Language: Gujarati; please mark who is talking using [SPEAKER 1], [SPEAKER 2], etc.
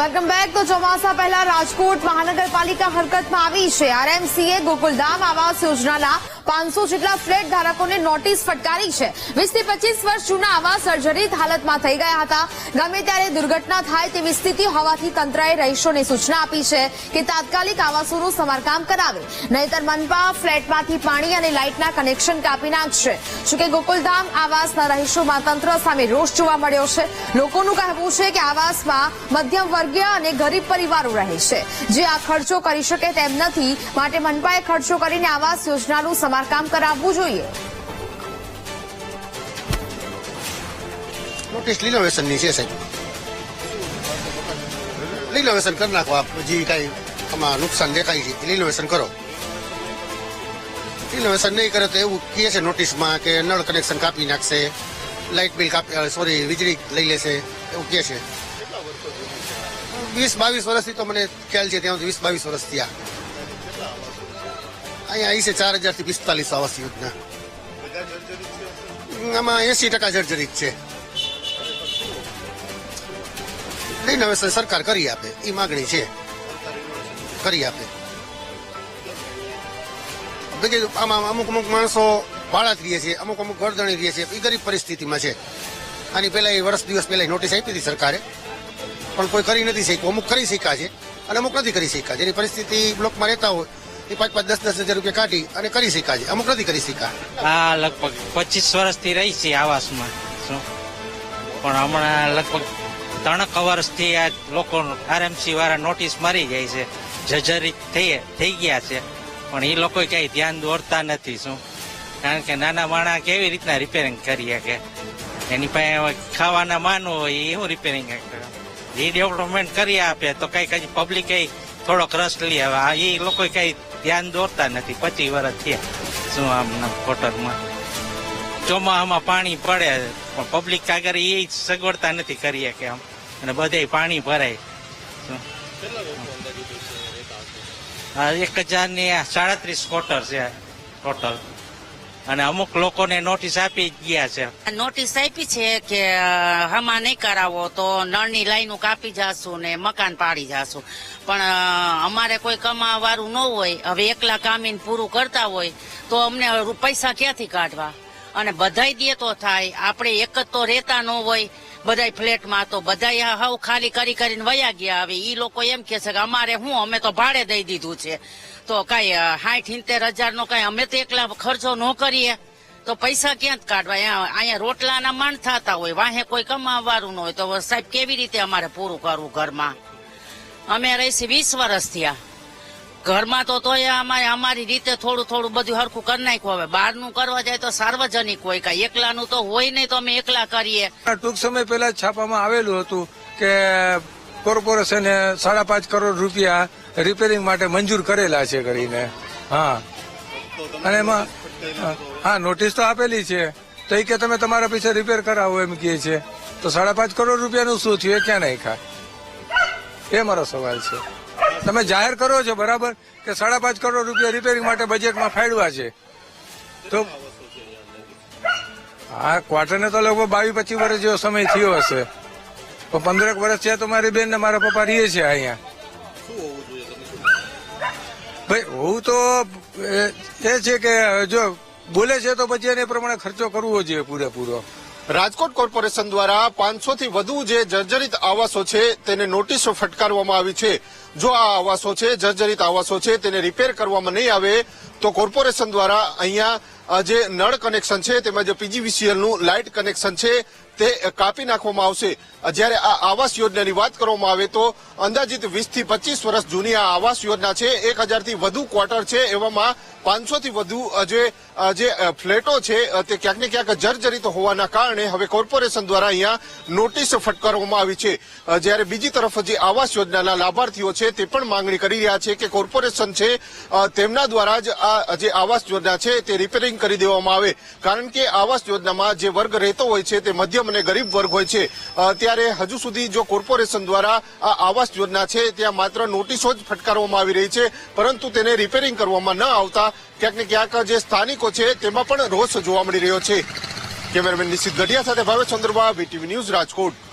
[SPEAKER 1] Welcome back. તો ચોમાસા પહેલા રાજકોટ મહાનગરપાલિકા હરકતમાં આવી છે. આરએમસીએ ગોકુલધામ આવાસ યોજનાના પાંચસો જેટલા ફ્લેટ ધારકોને નોટિસ ફટકારી છે. વીસથી પચીસ વર્ષ જૂના આવાસ સર્જરિત હાલતમાં થઈ ગયા હતા. ગમે ત્યારે દુર્ઘટના થાય તેવી સ્થિતિ હોવાથી તંત્રએ રહીશોને સૂચના આપી છે કે તાત્કાલિક આવાસોનું સમારકામ કરાવે. નહીતર મનપા ફ્લેટમાંથી પાણી અને લાઇટના કનેક્શન કાપી નાખશે. જોકે ગોકુલધામ આવાસના રહીશોમાં તંત્ર સામે રોષ જોવા મળ્યો છે. લોકોનું કહેવું છે કે આવાસમાં મધ્યમ વર્ગીય અને ગરીબ પરિવારો રહે છે. જે આ ખર્ચો કરી શકે તેમ નથી. માટે મનપાએ ખર્ચો કરીને આવાસ યોજનાનું સમારકામ કરાવવું જોઈએ.
[SPEAKER 2] નોટિસ રિનોવેશનની છે, સાહેબ. રિનોવેશન કરી નાખો આપ. કાંઈ આમાં નુકસાન દેખાય છે રિનોવેશન કરો. રિનોવેશન નહીં કરે તો એવું કહે છે નોટિસમાં કે નળ કનેક્શન કાપી નાખશે. લાઇટ બિલ કાપી સોરી વીજળી લઈ લેશે. એવું કહે છે. વીસ બાવીસ વર્ષથી તો મને ખ્યાલ છે ત્યાં વીસ બાવીસ વર્ષ થયા. અહીંયા આવી છે ચાર હજારથી પિસ્તાલીસ આવાસ યોજના. આમાં એસી ટકા જર્જરિત છે. રિનોવેશન સરકાર કરી આપે એ માગણી છે. કરી આપે. આમાં અમુક અમુક માણસો ભાડા જ રહીએ છે, અમુક અમુક ગરદણી રહીએ છે એ ગરીબ પરિસ્થિતિમાં છે. આની પહેલા એ વર્ષ દિવસ પહેલા નોટિસ આપી હતી સરકારે. પણ કોઈ કરી નથી શક્યું. અમુક કરી શક્યા છે અને અમુક નથી કરી શક્યા. જેની પરિસ્થિતિ બ્લોકમાં રહેતા હોય, એ પાંચ પાંચ દસ દસ હજાર રૂપિયા કાઢી અને કરી શક્યા છે. અમુક નથી કરી શક્યા.
[SPEAKER 3] આ લગભગ પચીસ વર્ષથી રહી છે આવાસમાં. પણ હમણાં લગભગ ત્રણક વર્ષથી આ લોકો આરએમસી વાળા નોટિસ મારી જાય છે. જર્જરિત થઈ થઈ ગયા છે. પણ એ લોકો ક્યાંય ધ્યાન દોરતા નથી, શું? કારણ કે નાના માણા કેવી રીતના રિપેરિંગ કરી શકે એની પાસે ખાવાના માનો હોય એ શું રિપેરિંગ રીડેવલપમેન્ટ કરી આપે તો કઈ કઈ પબ્લિક થોડોક રસ લે. આવે એ લોકો કઈ ધ્યાન દોરતા નથી. પચીસ વર્ષ થયા. શું આમ કોટરમાં ચોમાસામાં પાણી પડે પણ પબ્લિક કાગર એ સગવડતા નથી કરીએ કે આમ. અને બધે પાણી ભરાય. એક હજાર ને સાડત્રીસ ક્વાર્ટર છે ટોટલ અને અમુક લોકોને નોટિસ આપી ગયા છે.
[SPEAKER 4] નોટિસ આપી છે કે હમા નહીં કરાવો તો નળની લાઈનો કાપી જાશું ને મકાન પાડી જાશું. પણ અમારે કોઈ કમાવા વાળું ન હોય, હવે એકલા કામીને પૂરું કરતા હોય, તો અમને પૈસા ક્યાંથી કાઢવા? અને બધાય દે તો થાય, આપણે એક જ તો રહેતા ન હોય બધાય ફ્લેટમાં તો બધાય હાવ ખાલી કરી કરીને વયા ગયા હવે. ઈ લોકો એમ કે છે કે અમારે હું, અમે તો ભાડે દઈ દીધું છે. તો કઈ સાઠ, સિત્તેર હજાર નો કઈ અમે તો એકલા ખર્ચો ન કરીએ. તો પૈસા ક્યાં કાઢવા અહીંયા રોટલાના માંડ થતા હોય, વાહે કોઈ કમાવાનું ન હોય. તો સાહેબ, કેવી રીતે અમારે પૂરું કરવું ઘરમાં? અમે રહીશી વીસ વર્ષ થયા. ઘરમાં તો તોય અમારે અમારી રીતે થોડું થોડું બધું હરખું કરી નાખ્યું હવે. બહારનું કરવા જાય તો સાર્વજનિક હોય કાંઈ. એકલાનું તો હોય નહીં તો અમે એકલા કરીએ.
[SPEAKER 5] ટૂંક સમય પહેલા છાપામાં આવેલું હતું કે કોર્પોરેશને સાડા પાંચ કરોડ રૂપિયા રિપેરિંગ માટે મંજૂર કરેલા છે કરીને. હા. અને એમાં, હા નોટિસ તો આપેલી છે. તો એ કે તમે તમારા પૈસા રિપેર કરાવો એમ કહે છે. તો સાડા પાંચ કરોડ રૂપિયાનું શું થયું એ ક્યાં નાખ્યા? એ મારો સવાલ છે. તમે જાહેર કરો છો, બરાબર? કે સાડા પાંચ કરોડ રૂપિયા રિપેરિંગ માટે બજેટમાં ફાળવા છે. તો હા ક્વાર્ટરને તો લગભગ બાવીસ પચીસ વર્ષ જેવો સમય થયો હશે. પણ પંદરેક વર્ષ છે તો મારી બેન ને મારા પપ્પા રહીએ છે અહીંયા. ભાઈ હું તો, એ એ છે કે જો બોલે છે તો પછી એને પ્રમાણે ખર્ચો કરવો જોઈએ પૂરેપૂરો.
[SPEAKER 6] રાજકોટ કોર્પોરેશન દ્વારા પાંચસો થી વધુ જે જર્જરિત આવાસો છે તેને નોટિસો ફટકારવામાં આવી છે. જો આ આવાસો છે, જર્જરિત આવાસો છે, તેને રિપેર કરવામાં નહીં આવે, તો કોર્પોરેશન દ્વારા અહીંયા જે નળ કનેક્શન છે, તેમજ પીજીવીસીએલનું લાઇટ કનેક્શન છે તે કાપી નાખવામાં આવશે. જ્યારે આ આવાસ યોજનાની વાત કરવામાં આવે તો અંદાજિત વીસથી પચીસ વર્ષ જૂની આ આવાસ યોજના છે. એક હજારથી વધુ ક્વાર્ટર છે. એવામાં પાંચસો થી વધુ જે જે ફ્લેટો છે તે ક્યાંક ને ક્યાંક જર્જરિત હોવાના કારણે હવે કોર્પોરેશન દ્વારા અહીંયા નોટિસ ફટકારવામાં આવી છે. જ્યારે બીજી તરફ જે આવાસ યોજનાના લાભાર્થીઓ છે તે પણ માંગણી કરી રહ્યા છે કે કોર્પોરેશન છે તેમના દ્વારા જ આ, જે આવાસ યોજના છે તે રિપેરિંગ કરી દેવામાં આવે. કારણ કે આવાસ યોજનામાં જે વર્ગ રહેતો હોય છે તે મધ્યમ અને ગરીબ વર્ગ હોય છે. ત્યારે હજુ સુધી જો કોર્પોરેશન દ્વારા આ આવાસ યોજના છે, ત્યાં માત્ર નોટિસો જ ફટકારવામાં આવી રહી છે, પરંતુ તેને રિપેરિંગ કરવામાં ન આવતા ક્યાંક ને ક્યાંક જે સ્થાનિકો છે, તેમાં પણ રોષ જોવા મળી રહ્યો છે. કેમેરામેન નિશિત ગઢિયા સાથે ભાવેશ ચંદ્રબા વીટીવી ન્યૂઝ રાજકોટ.